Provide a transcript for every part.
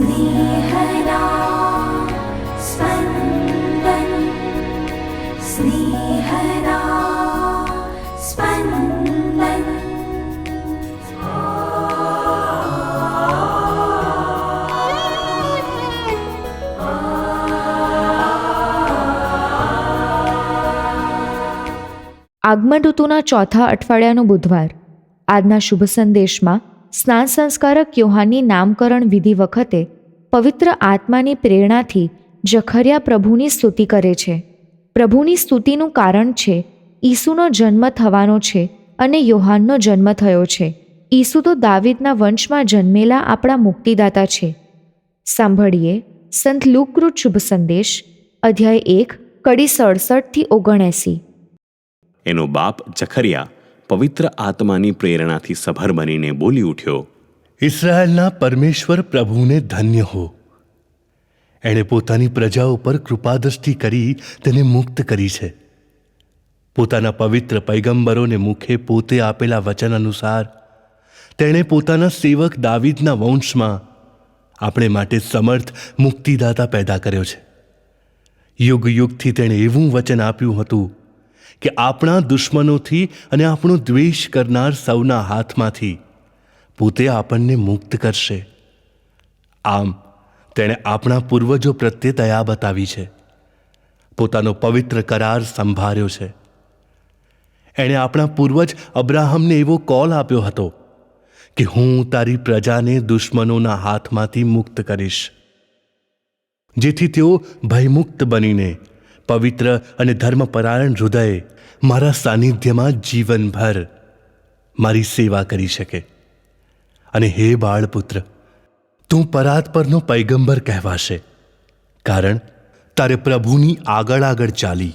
स्नेहदा स्पन्दन् स्नेहदा स्पन्दन् આગમન ઋતુના ચોથા અઠવાડિયાનો બુધવાર આજના શુભ સંદેશમાં સ્નાન સંસ્કારક યોહાનની નામકરણ વિધિ વખતે પવિત્ર આત્માની પ્રેરણાથી જખરિયા પ્રભુની સ્તુતિ કરે છે. પ્રભુની સ્તુતિનું કારણ છે, ઈસુનો જન્મ થવાનો છે અને યોહાનનો જન્મ થયો છે. ઈસુ તો દાવિદના વંશમાં જન્મેલા આપણા મુક્તિદાતા છે. સાંભળીએ સંત લુકૃત શુભ સંદેશ, અધ્યાય એક, કડી સડસઠથી ઓગણએંસી. એનો બાપ જખરિયા પવિત્ર આત્માની પ્રેરણાથી સભર બનીને બોલી ઉઠ્યો, ઇસરાયેલના પરમેશ્વર પ્રભુને ધન્ય હો. એણે પોતાની પ્રજા ઉપર કૃપાદૃષ્ટિ કરી તેને મુક્ત કરી છે. પોતાના પવિત્ર પૈગંબરોને મુખે પોતે આપેલા વચન અનુસાર, તેણે પોતાના સેવક દાવીદના વંશમાં આપણે માટે સમર્થ મુક્તિદાતા પેદા કર્યો છે. યુગ યુગથી તેણે એવું વચન આપ્યું હતું કે આપણા દુશ્મનોથી અને આપણો દ્વેષ કરનાર સૌના હાથમાંથી પોતે આપણને મુક્ત કરશે. આમ, તેણે આપણા પૂર્વજો પ્રત્યે દયા બતાવી છે. પોતાનો પવિત્ર કરાર સંભાળ્યો છે. એણે આપણા પૂર્વજ અબ્રાહમને એવો કોલ આપ્યો હતો કે હું તારી પ્રજાને દુશ્મનોના હાથમાંથી મુક્ત કરીશ. જેથી તેઓ ભયમુક્ત બનીને પવિત્ર અને ધર્મપરાયણ હૃદયે મારા સાનિધ્યમાં જીવનભર મારી સેવા કરી શકે. અને હે બાળપુત્ર, તું પરાત પરનો પૈગંબર કહેવાશે, કારણ તારે પ્રભુની આગળ આગળ ચાલી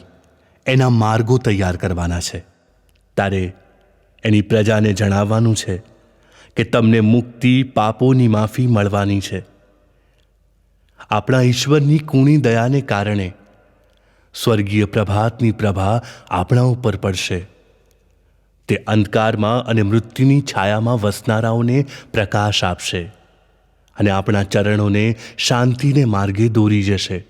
એના માર્ગો તૈયાર કરવાના છે. તારે એની પ્રજાને જણાવવાનું છે કે તમને મુક્તિ, પાપોની માફી મળવાની છે. આપણા ઈશ્વરની કુણી દયાને કારણે સ્વર્ગીય પ્રભાતની પ્રભા આપણા ઉપર પડશે. તે અંધકારમાં અને મૃત્યુની છાયામાં વસનારાઓને પ્રકાશ આપશે અને આપણા ચરણોને શાંતિને માર્ગે દોરી જશે.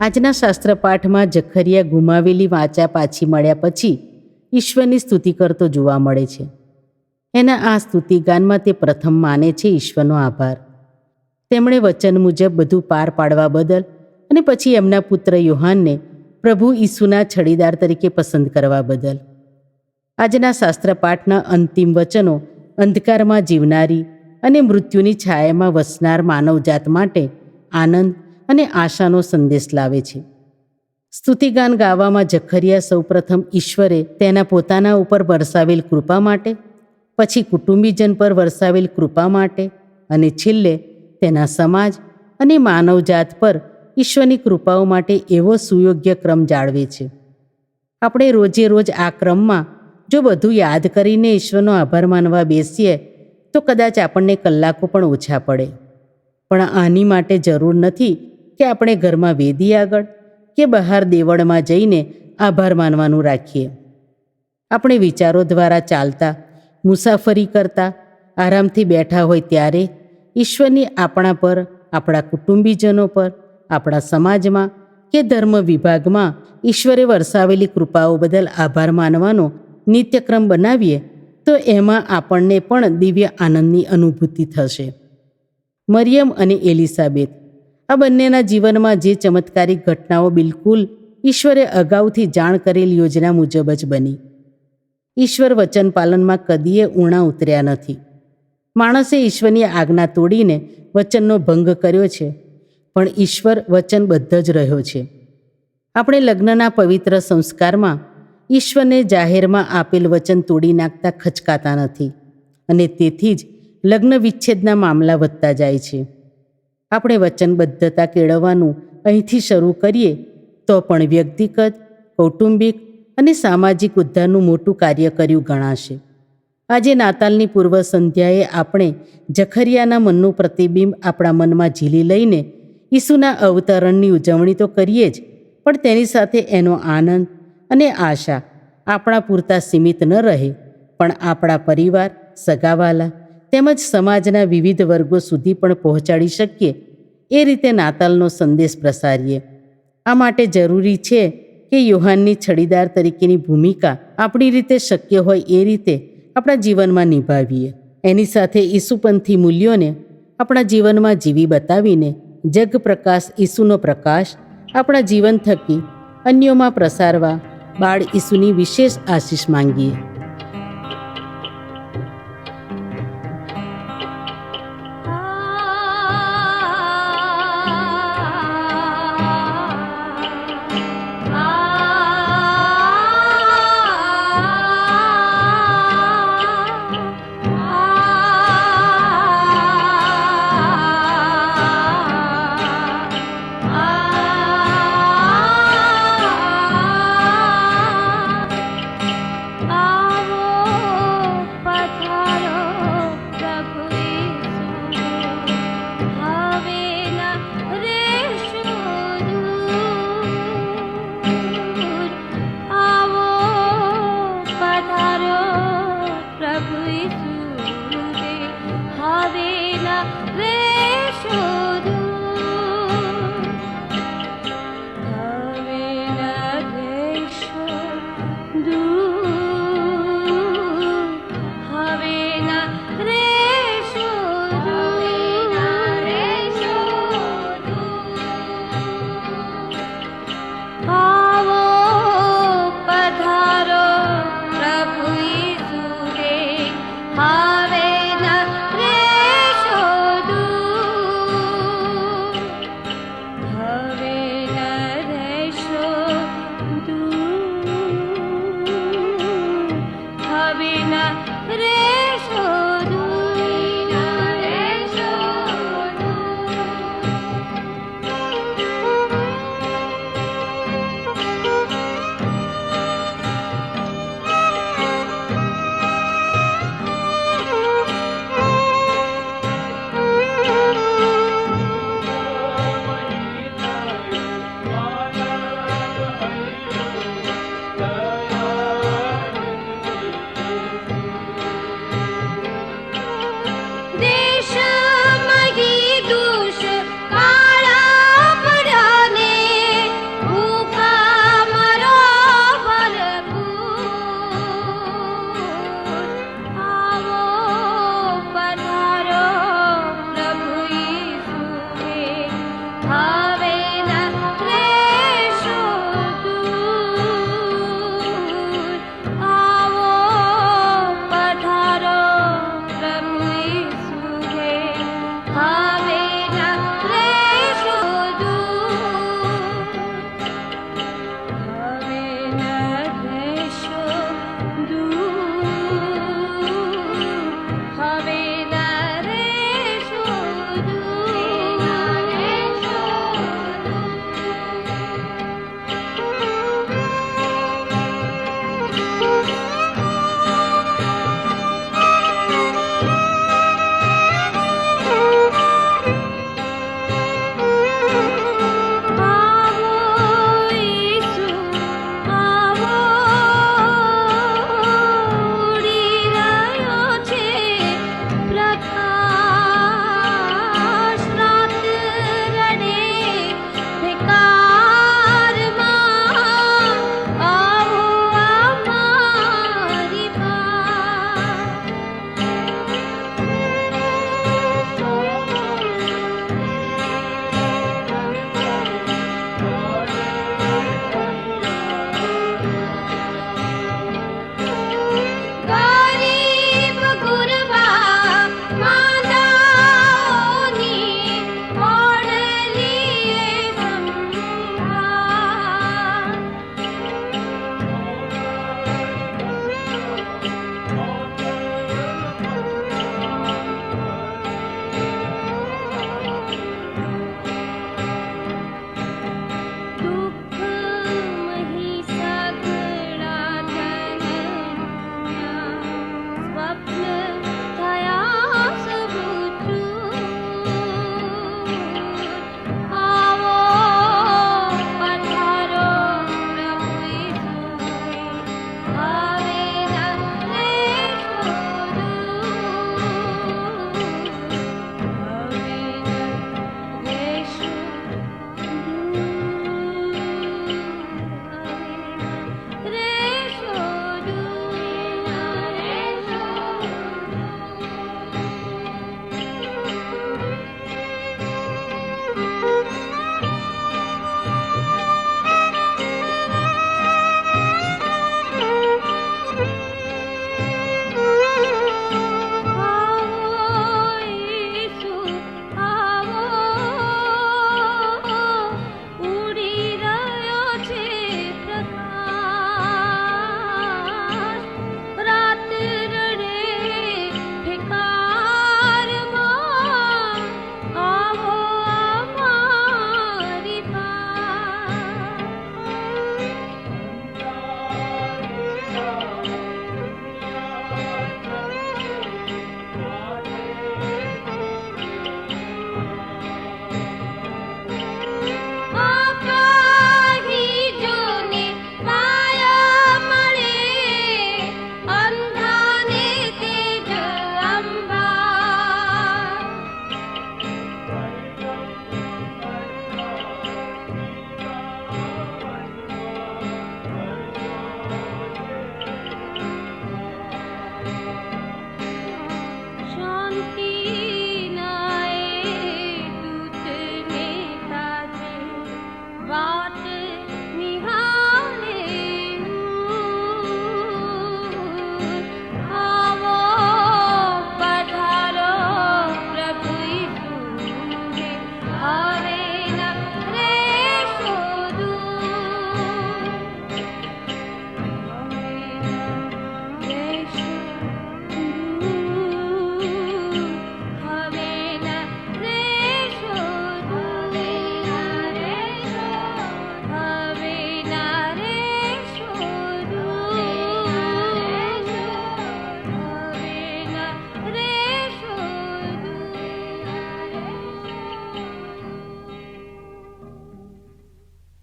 આજના શાસ્ત્ર પાઠમાં જખરિયા ગુમાવેલી વાંચા પાછી મળ્યા પછી ઈશ્વરની સ્તુતિ કરતો જોવા મળે છે. એના આ સ્તુતિગાનમાં તે પ્રથમ માને છે ઈશ્વરનો આભાર. તેમણે વચન મુજબ બધું પાર પાડવા બદલ અને પછી એમના પુત્ર યોહાનને પ્રભુ ઈસુના છડીદાર તરીકે પસંદ કરવા બદલ. આજના શાસ્ત્રપાઠના અંતિમ વચનો અંધકારમાં જીવનારી અને મૃત્યુની છાયામાં વસનાર માનવજાત માટે આનંદ અને આશાનો સંદેશ લાવે છે. સ્તુતિગાન ગાવામાં જખરિયા સૌપ્રથમ ઈશ્વરે તેના પોતાના ઉપર વરસાવેલ કૃપા માટે પછી કુટુંબીજન પર વરસાવેલ કૃપા માટે અને છેલ્લે તેના સમાજ અને માનવજાત પર ઈશ્વરની કૃપાઓ માટે એવો સુયોગ્ય ક્રમ જાળવે છે. આપણે રોજે રોજ આ ક્રમમાં જો બધું યાદ કરીને ઈશ્વરનો આભાર માનવા બેસીએ, તો કદાચ આપણને કલાકો પણ ઓછા પડે. પણ આની માટે જરૂર નથી કે આપણે ઘરમાં વેદી આગળ કે બહાર દેવળમાં જઈને આભાર માનવાનું રાખીએ. આપણે વિચારો દ્વારા ચાલતા મુસાફરી કરતા આરામથી બેઠા હોય ત્યારે ઈશ્વરની આપણા પર, આપણા કુટુંબીજનો પર, આપણા સમાજમાં કે ધર્મ વિભાગમાં ઈશ્વરે વરસાવેલી કૃપાઓ બદલ આભાર માનવાનો નિત્યક્રમ બનાવીએ, તો એમાં આપણને પણ દિવ્ય આનંદની અનુભૂતિ થશે. મરિયમ અને એલિસાબેત આ બંનેના જીવનમાં જે ચમત્કારિક ઘટનાઓ બિલકુલ ઈશ્વરે અગાઉથી જાણ કરેલ યોજના મુજબ જ બની. ઈશ્વર વચન પાલનમાં કદીએ ઊણા ઉતર્યા નથી. માણસે ઈશ્વરની આજ્ઞા તોડીને વચનનો ભંગ કર્યો છે, પણ ઈશ્વર વચનબદ્ધ જ રહ્યો છે. આપણે લગ્નના પવિત્ર સંસ્કારમાં ઈશ્વરને જાહેરમાં આપેલ વચન તોડી નાખતા ખચકાતા નથી અને તેથી જ લગ્ન વિચ્છેદના મામલા વધતા જાય છે. આપણે વચનબદ્ધતા કેળવવાનું અહીંથી શરૂ કરીએ તો પણ વ્યક્તિગત, કૌટુંબિક અને સામાજિક ઉદ્ધારનું મોટું કાર્ય કર્યું ગણાશે. આજે નાતાલની પૂર્વ સંધ્યાએ આપણે જખરિયાના મનનું પ્રતિબિંબ આપણા મનમાં ઝીલી લઈને ઈસુના અવતરણની ઉજવણી તો કરીએ જ, પણ તેની સાથે એનો આનંદ અને આશા આપણા પૂરતા સીમિત ન રહે. પણ આપણા પરિવાર, સગાવાલા તેમજ સમાજના વિવિધ વર્ગો સુધી પણ પહોંચાડી શકીએ. એ રીતે નાતાલનો સંદેશ પ્રસારીએ. આ માટે જરૂરી છે કે યુહાનની છડીદાર તરીકેની ભૂમિકા આપણી રીતે શક્ય હોય એ રીતે આપણા જીવનમાં નિભાવીએ. એની સાથે ઈસુપંથી મૂલ્યોને આપણા જીવનમાં જીવી બતાવીને જગ પ્રકાશ ઈસુનો પ્રકાશ આપણા જીવન થકી અન્યોમાં પ્રસારવા બાળ ઈસુની વિશેષ આશીષ માંગીએ.